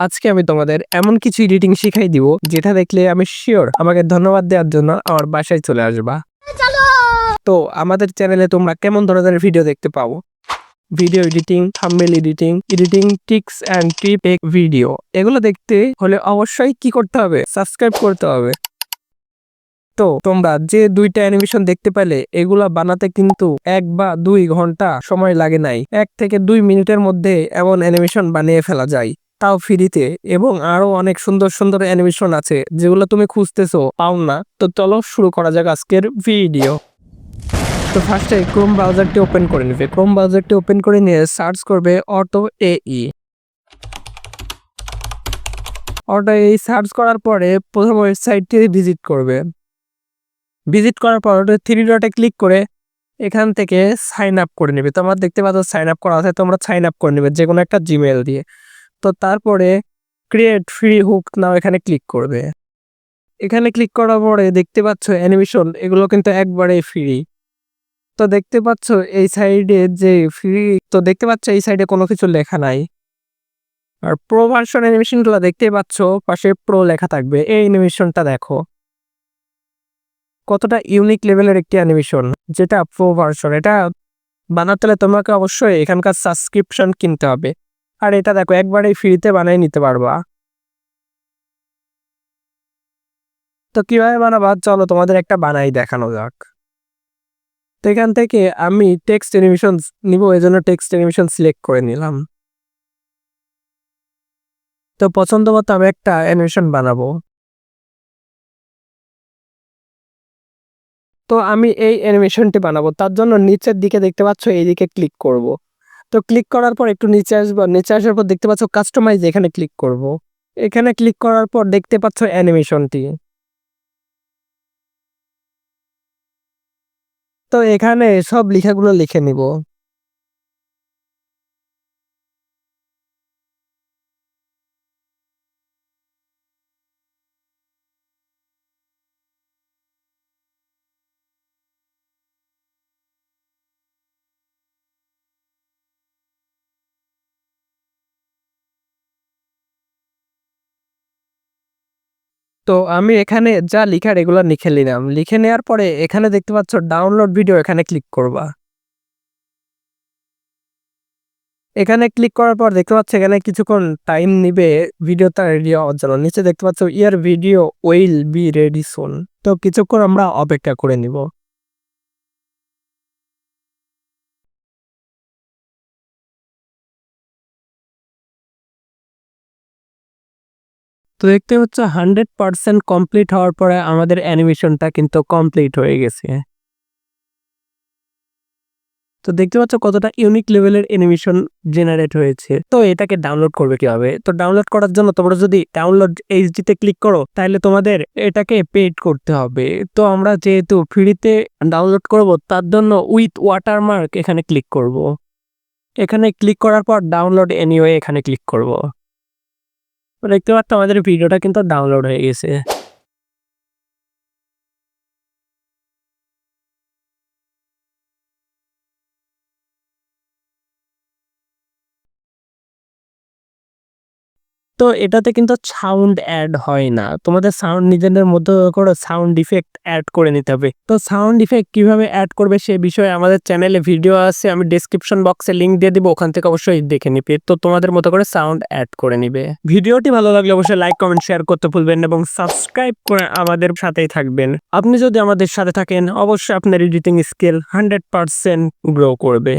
আজকে আমি তোমাদের এমন কিছু এডিটিং শিখাই দিব, যেটা দেখলে আমি শিওর আমাকে ধন্যবাদ দেওয়ার জন্য আমার বাসায় চলে আসবা। তো আমাদের চ্যানেলে তোমরা কেমন ধরনের ভিডিও দেখতে পাও? Video editing thumbnail editing editing tricks and tip video এগুলো দেখতে হলে অবশ্যই কি করতে হবে? সাবস্ক্রাইব করতে হবে। তো তোমরা যে দুইটা অ্যানিমেশন দেখতে পেলে, এগুলা বানাতে কিন্তু এক বা দুই ঘণ্টা সময় লাগে নাই। এক থেকে দুই মিনিটের মধ্যে এমন অ্যানিমেশন বানিয়ে ফেলা যায়। তাও ফ্রিতে এবং আরও অনেক সুন্দর সুন্দর অ্যানিমেশন আছে, যেগুলো তুমি খুঁজতেছো, পাও না। তো চলো শুরু করা যাক আজকের ভিডিও। তো ফার্স্টে ক্রোম ব্রাউজারটি ওপেন করে নেবে। ক্রোম ব্রাউজারটি ওপেন করে নিয়ে সার্চ করবে অটো এই অটো এই সার্চ করার পরে প্রথম ওয়েবসাইটটি ভিজিট করবে। ভিজিট করার পর থ্রি ডটে ক্লিক করে এখান থেকে সাইন আপ করে নেবে। তোমার দেখতে পাচ্ছ সাইন আপ করা আছে, তোমরা সাইন আপ করে নেবে যে কোনো একটা জিমেল দিয়ে। তো তারপরে ক্রিয়েট ফ্রি হুক নাও এখানে ক্লিক করবে। এখানে ক্লিক করার পরে দেখতে পাচ্ছ অ্যানিমেশন এগুলো কিন্তু একবারে ফ্রি তো দেখতে পাচ্ছ এই সাইডে যে ফ্রি তো দেখতে পাচ্ছ এই সাইডে কোনো কিছু লেখা নাই। আর প্রো ভার্সন অ্যানিমেশনগুলো দেখতে পাচ্ছ, পাশে প্রো লেখা থাকবে। এই অ্যানিমেশনটা দেখো। কতটা ইউনিক লেভেলের একটি অ্যানিমেশন যেটা প্রো ভার্সন এটা বানাতে হলে তোমাকে অবশ্যই এখানকার সাবস্ক্রিপশন কিনতে হবে। আর এটা দেখো, একবারেই ফ্রিতে বানিয়ে নিতে পারবা। তো কীভাবে বানাবা? চলো তোমাদের একটা বানাই দেখানো যাক। তো এখান থেকে আমি টেক্সট অ্যানিমেশন নিব এই জন্য টেক্সট অ্যানিমেশন সিলেক্ট করে নিলাম। তো পছন্দ মতো আমি একটা অ্যানিমেশন বানাবো। তো আমি এই অ্যানিমেশনটি বানাবো। তার জন্য নিচের দিকে দেখতে পাচ্ছ, এইদিকে ক্লিক করব। তো ক্লিক করার পর একটু নিচে আসব, নিচে আসার পর দেখতে পাচ্ছ কাস্টমাইজ এখানে ক্লিক করব। এখানে ক্লিক করার পর দেখতে পাচ্ছ অ্যানিমেশনটি তো এখানে সব লেখাগুলো লিখে নিব। তো আমি এখানে যা লিখার এগুলো লিখে নিলাম। লিখে নেওয়ার পরে এখানে দেখতে পাচ্ছ ডাউনলোড ভিডিও এখানে ক্লিক করবা। এখানে ক্লিক করার পর দেখতে পাচ্ছ এখানে কিছুক্ষণ টাইম নিবে ভিডিওটা রেডি হওয়ার জন্য। নিচে দেখতে পাচ্ছ your video will be ready soon তো কিছুক্ষণ আমরা অপেক্ষা করে নিব। তো দেখতে হচ্ছে হান্ড্রেড পার্সেন্ট কমপ্লিট হওয়ার পরে আমাদের অ্যানিমেশনটা কিন্তু কমপ্লিট হয়ে গেছে। তো দেখতে পাচ্ছ কতটা ইউনিক লেভেলের অ্যানিমেশন জেনারেট হয়েছে। তো এটাকে ডাউনলোড করবে কীভাবে? তো ডাউনলোড করার জন্য তোমরা যদি ডাউনলোড এইচডিতে ক্লিক করো, তাহলে তোমাদের এটাকে পেড করতে হবে। তো আমরা যেহেতু ফ্রিতে ডাউনলোড করব, তার জন্য উইথ ওয়াটারমার্ক এখানে ক্লিক করব। এখানে ক্লিক করার পর ডাউনলোড এনিওয়ে এখানে ক্লিক করব। দেখতে পাচ্ছ আমাদের ভিডিওটা কিন্তু ডাউনলোড হয়ে গেছে। তো এটাতে কিন্তু সাউন্ড অ্যাড হয় না। তোমাদের সাউন্ড নিজেদের মধ্যে করে সাউন্ড ইফেক্ট অ্যাড করে নিতে হবে। তো সাউন্ড ইফেক্ট কীভাবে অ্যাড করবে সে বিষয়ে আমাদের চ্যানেলে ভিডিও আছে, আমি ডিসক্রিপশন বক্সে লিংক দিয়ে দিব, ওখান থেকে অবশ্যই দেখে নিবে। তো তোমাদের মতো করে সাউন্ড অ্যাড করে নিবে। ভিডিওটি ভালো লাগলে অবশ্যই লাইক কমেন্ট শেয়ার করতে ভুলবেন এবং সাবস্ক্রাইব করে আমাদের সাথেই থাকবেন। আপনি যদি আমাদের সাথে থাকেন, অবশ্যই আপনার editing skill hundred percent grow করবে।